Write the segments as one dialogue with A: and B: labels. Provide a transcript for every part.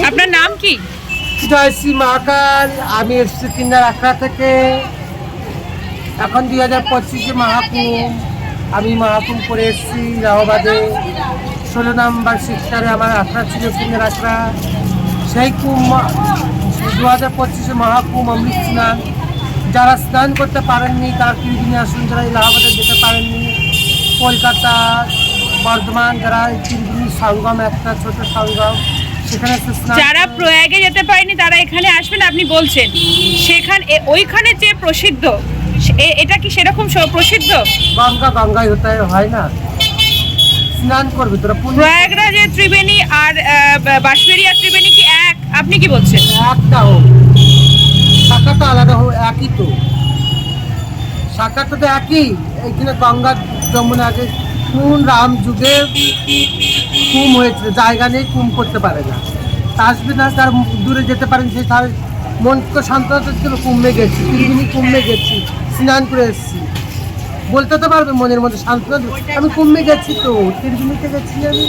A: আপনার নাম কি?
B: জয় শ্রী মহাকাল, আমি এসছি কিন্নার আখড়া থেকে। এখন দুই হাজার পঁচিশে মহাকুম। আমি মহাকুম করে এসেছি রাহবাদে ষোলো নম্বর সেক্টরে আমার আখড়া ছিল কিন্নার আখড়া। সেই কুম দু হাজার পঁচিশে মহাকুম অমৃত স্নান যারা স্নান করতে পারেননি, তারা তিনদিনে আসুন। যারা ইলাহাবাদে যেতে পারেননি, কলকাতা, বর্ধমান, যারা এই সঙ্গম, একটা ছোট সঙ্গম।
A: যারা প্রয়াগে যেতে পারেনি তারা এখানে আসবেন আপনি বলছেন। সেখানে ওইখানে যে প্রসিদ্ধ এটা কি সেরকম প্রসিদ্ধ?
B: গঙ্গা গঙ্গায় হতে হয় না। স্নান করবে তোরা
A: প্রয়াগরাজের ত্রিবেণী আর আহ, বা- ত্রিবেণী কি এক? আপনি কি বলছেন?
B: একটা হোক। শাখাটা আলাদা হোক একই তো। শাখাটা তো একই। এইখানে গঙ্গা যমুনা আগে কোন রাম যুগে কুম হয়েছিল জায়গা নেই, কুম করতে পারে না। তা আসবে না, তার দূরে যেতে পারেন সে তার মন তো শান্ততা ছিল কুম্ভে গেছি, তিনদিনই কুম্ভে গেছি, স্নান করে এসেছি। বলতে তো পারবে মনের মধ্যে শান্তনা আমি কুম্ভে গেছি তো তিরবিনিতে গেছি আমি।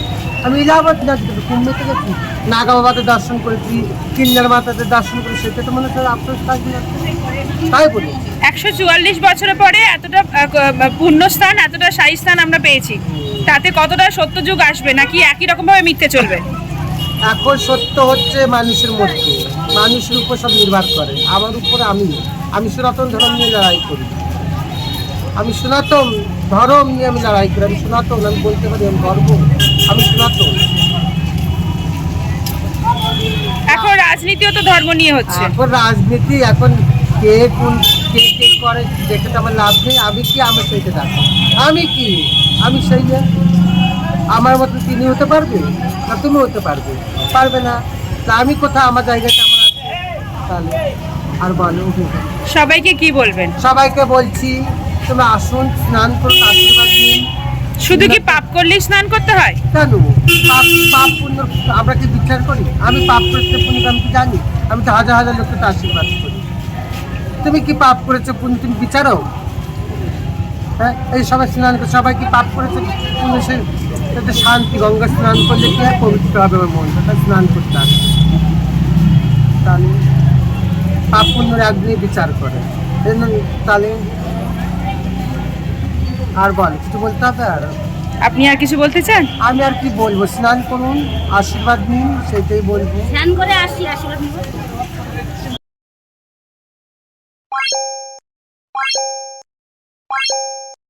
B: আমি ইলাহাবাদ না কুম্ভেতে গেছি। নাগা দর্শন করেছি, কিন্নার মাতাতে দর্শন করেছি, সেটা তো মনে হয় আপনার থাকবে তাই বলি।
A: একশো চুয়াল্লিশ বছরের পরে এতটা পুণ্যস্থান এতটা শাহী স্থান আমরা পেয়েছি। তাতে কতটা সত্য যুগ আসবে? নাকি একই রকম ভাবে মিথ্যে চলবে?
B: এখন সত্য হচ্ছে মানুষের মধ্যে। মানুষের উপর সব নির্ভর করে। আমার উপর আমি আমি সনাতন ধর্ম নিয়ে লড়াই করি। আমি সনাতন ধর্ম নিয়ে আমি লড়াই করি। আমি সনাতন আমি বলতে পারি আমি গর্ব। আমি সনাতন।
A: এখন রাজনীতিও তো ধর্ম নিয়ে হচ্ছে।
B: এখন রাজনীতি এখন কে কোন কে কে করে দেখে তো আমার লাভ নেই আমি কি আমার সেইটা দেখো। আমি কি? আমি সেই আমার মতো তিনি হতে পারবে না তুমি হতে পারবে? পারবে না। তা আমি কোথাও আমার জায়গাটা আমার আছে? তাহলে আর বলো
A: সবাইকে কি বলবেন?
B: সবাইকে বলছি তোমরা আসুন স্নান করুন আশীর্বাদ নিন।
A: শুধু কি পাপ করলেই স্নান করতে হয়?
B: কেন? পাপ পাপ পুণ্য আমরা কি বিচার করি? আমি পাপ করতে পুণ্য আমি কি জানি? আমি তো হাজার হাজার লোককে তো আশীর্বাদ করি। তুমি কি পাপ করেছ পুণ্য তুমি বিচারও হ্যাঁ এই সবাই স্নান করে সবাই কি পাপ করেছে? পুণ্য সে এতে শান্তি গঙ্গা স্নান করলে কি হয় পবিত্র হবে আমার মনটা তাই স্নান করতে হবে। তাহলে পাপ পুণ্যের একদিনই বিচার করে। তাহলে আর বল কিছু বলতে হবে আর?
A: আপনি আর কিছু বলতে চান?
B: আমি আর কি বলব? স্নান করুন আশীর্বাদ নিন সেটাই বলব।
C: স্নান করে আসছি আশীর্বাদ নেব। Thank you.